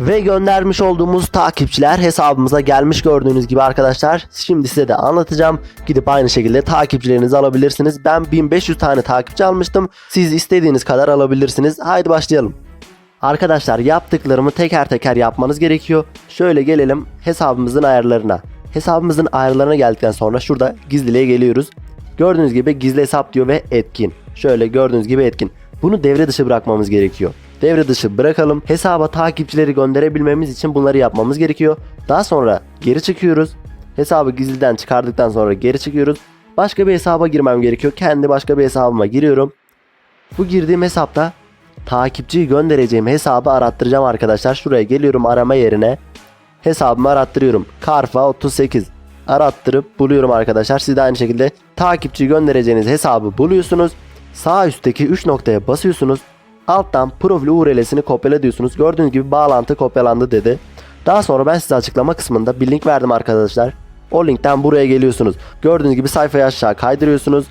Ve göndermiş olduğumuz takipçiler hesabımıza gelmiş gördüğünüz gibi arkadaşlar. Şimdi size de anlatacağım. Gidip aynı şekilde takipçilerinizi alabilirsiniz. Ben 1500 tane takipçi almıştım. Siz istediğiniz kadar alabilirsiniz. Haydi başlayalım. Arkadaşlar yaptıklarımı teker teker yapmanız gerekiyor. Şöyle gelelim hesabımızın ayarlarına. Hesabımızın ayarlarına geldikten sonra şurada gizliliğe geliyoruz. Gördüğünüz gibi gizli hesap diyor ve etkin. Şöyle gördüğünüz gibi etkin. Bunu devre dışı bırakmamız gerekiyor. Devre dışı bırakalım. Hesaba takipçileri gönderebilmemiz için bunları yapmamız gerekiyor. Daha sonra geri çıkıyoruz. Hesabı gizliden çıkardıktan sonra geri çıkıyoruz. Başka bir hesaba girmem gerekiyor. Kendi başka bir hesabıma giriyorum. Bu girdiğim hesapta takipçiyi göndereceğim hesabı arattıracağım arkadaşlar. Şuraya geliyorum arama yerine. Hesabımı arattırıyorum. Karfa 38 arattırıp buluyorum arkadaşlar. Siz de aynı şekilde takipçi göndereceğiniz hesabı buluyorsunuz. Sağ üstteki 3 noktaya basıyorsunuz. Alttan profil URL'sini kopyala diyorsunuz. Gördüğünüz gibi bağlantı kopyalandı dedi. Daha sonra ben size açıklama kısmında bir link verdim arkadaşlar. O linkten buraya geliyorsunuz. Gördüğünüz gibi sayfayı aşağı kaydırıyorsunuz.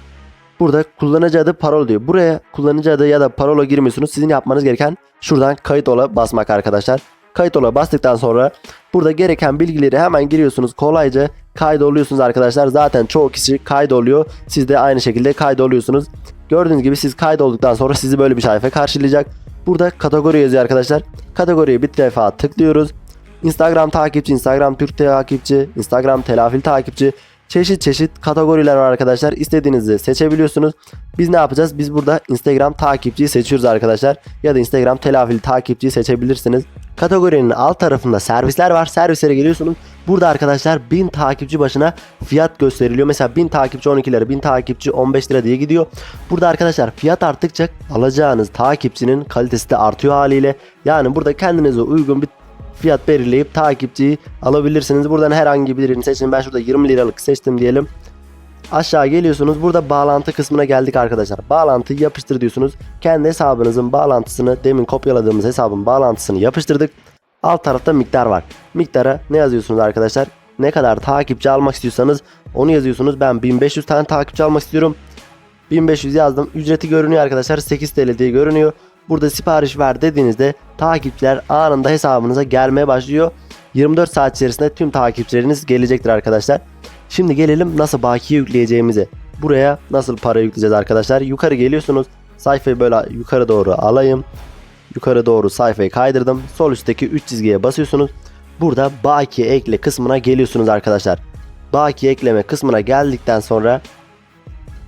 Burada kullanıcı adı parola diyor. Buraya kullanıcı adı ya da parola girmiyorsunuz. Sizin yapmanız gereken şuradan kayıt ola basmak arkadaşlar. Kayıt ola bastıktan sonra burada gereken bilgileri hemen giriyorsunuz. Kolayca kaydoluyorsunuz arkadaşlar. Zaten çoğu kişi kaydoluyor. Siz de aynı şekilde kaydoluyorsunuz. Gördüğünüz gibi siz kaydolduktan sonra sizi böyle bir sayfa karşılayacak. Burada kategori yazıyor arkadaşlar. Kategoriye bir defa tıklıyoruz. Instagram takipçi, Instagram Türk takipçi, Instagram telafil takipçi. Çeşit çeşit kategoriler var arkadaşlar. İstediğinizi seçebiliyorsunuz. Biz ne yapacağız? Biz burada Instagram takipçiyi seçiyoruz arkadaşlar. Ya da Instagram telafil takipçiyi seçebilirsiniz. Kategorinin alt tarafında servisler var. Servislere geliyorsunuz. Burada arkadaşlar 1000 takipçi başına fiyat gösteriliyor. Mesela 1000 takipçi 12 lira, 1000 takipçi 15 lira diye gidiyor. Burada arkadaşlar fiyat arttıkça alacağınız takipçinin kalitesi de artıyor haliyle. Yani burada kendinize uygun bir fiyat belirleyip takipçiyi alabilirsiniz. Buradan herhangi birini seçin. Ben şurada 20 liralık seçtim diyelim. Aşağı geliyorsunuz. Burada bağlantı kısmına geldik arkadaşlar. Bağlantıyı yapıştır diyorsunuz. Kendi hesabınızın bağlantısını demin kopyaladığımız hesabın bağlantısını yapıştırdık. Alt tarafta miktar var. Miktara ne yazıyorsunuz arkadaşlar? Ne kadar takipçi almak istiyorsanız onu yazıyorsunuz. Ben 1500 tane takipçi almak istiyorum. 1500 yazdım. Ücreti görünüyor arkadaşlar. 8 TL diye görünüyor. Burada sipariş ver dediğinizde takipçiler anında hesabınıza gelmeye başlıyor. 24 saat içerisinde tüm takipçileriniz gelecektir arkadaşlar. Şimdi gelelim nasıl bakiye yükleyeceğimize. Buraya nasıl para yükleyeceğiz arkadaşlar. Yukarı geliyorsunuz. Sayfayı böyle yukarı doğru alayım. Yukarı doğru sayfayı kaydırdım. Sol üstteki 3 çizgiye basıyorsunuz. Burada bakiye ekle kısmına geliyorsunuz arkadaşlar. Bakiye ekleme kısmına geldikten sonra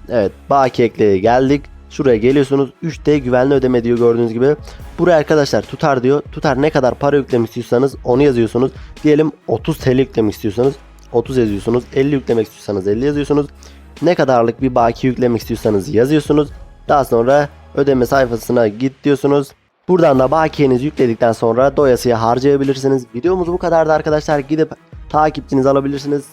Evet baki ekleye geldik. Şuraya geliyorsunuz. 3D güvenli ödeme diyor gördüğünüz gibi. Buraya arkadaşlar tutar diyor. Tutar ne kadar para yüklemek istiyorsanız onu yazıyorsunuz. Diyelim 30 TL yüklemek istiyorsanız 30 yazıyorsunuz. 50 yüklemek istiyorsanız 50 yazıyorsunuz. Ne kadarlık bir baki yüklemek istiyorsanız yazıyorsunuz. Daha sonra ödeme sayfasına git diyorsunuz. Buradan da bakiyenizi yükledikten sonra doyasıya harcayabilirsiniz. Videomuz bu kadardı arkadaşlar. Gidip takipçinizi alabilirsiniz.